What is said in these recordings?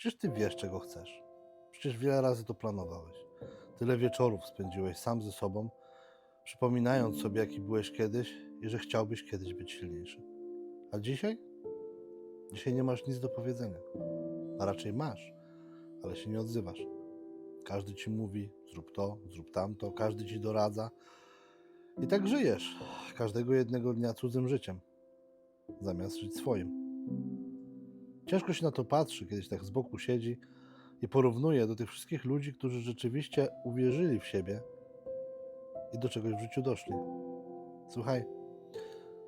Przecież ty wiesz, czego chcesz. Przecież wiele razy to planowałeś. Tyle wieczorów spędziłeś sam ze sobą, przypominając sobie, jaki byłeś kiedyś i że chciałbyś kiedyś być silniejszy. A dzisiaj? Dzisiaj nie masz nic do powiedzenia. A raczej masz, ale się nie odzywasz. Każdy ci mówi: zrób to, zrób tamto, każdy ci doradza. I tak żyjesz każdego jednego dnia cudzym życiem, zamiast żyć swoim. Ciężko się na to patrzy, kiedyś tak z boku siedzi i porównuje do tych wszystkich ludzi, którzy rzeczywiście uwierzyli w siebie i do czegoś w życiu doszli. Słuchaj,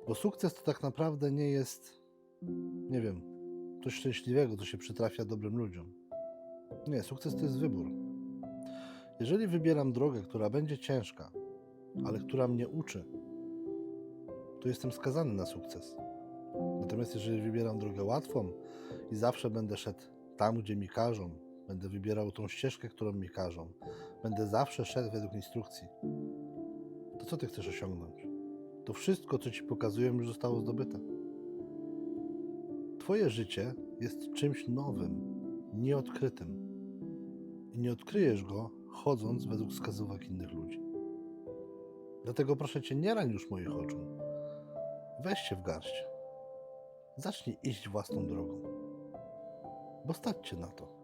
bo sukces to tak naprawdę nie jest, nie wiem, coś szczęśliwego, co się przytrafia dobrym ludziom. Nie, sukces to jest wybór. Jeżeli wybieram drogę, która będzie ciężka, ale która mnie uczy, to jestem skazany na sukces. Natomiast jeżeli wybieram drogę łatwą i zawsze będę szedł tam, gdzie mi każą, będę wybierał tą ścieżkę, którą mi każą, będę zawsze szedł według instrukcji, to co ty chcesz osiągnąć? To wszystko, co ci pokazuję, już zostało zdobyte. Twoje życie jest czymś nowym, nieodkrytym. I nie odkryjesz go, chodząc według wskazówek innych ludzi. Dlatego proszę cię, nie rań już moich oczu. Weź się w garść. Zacznij iść własną drogą. Bo stać na to.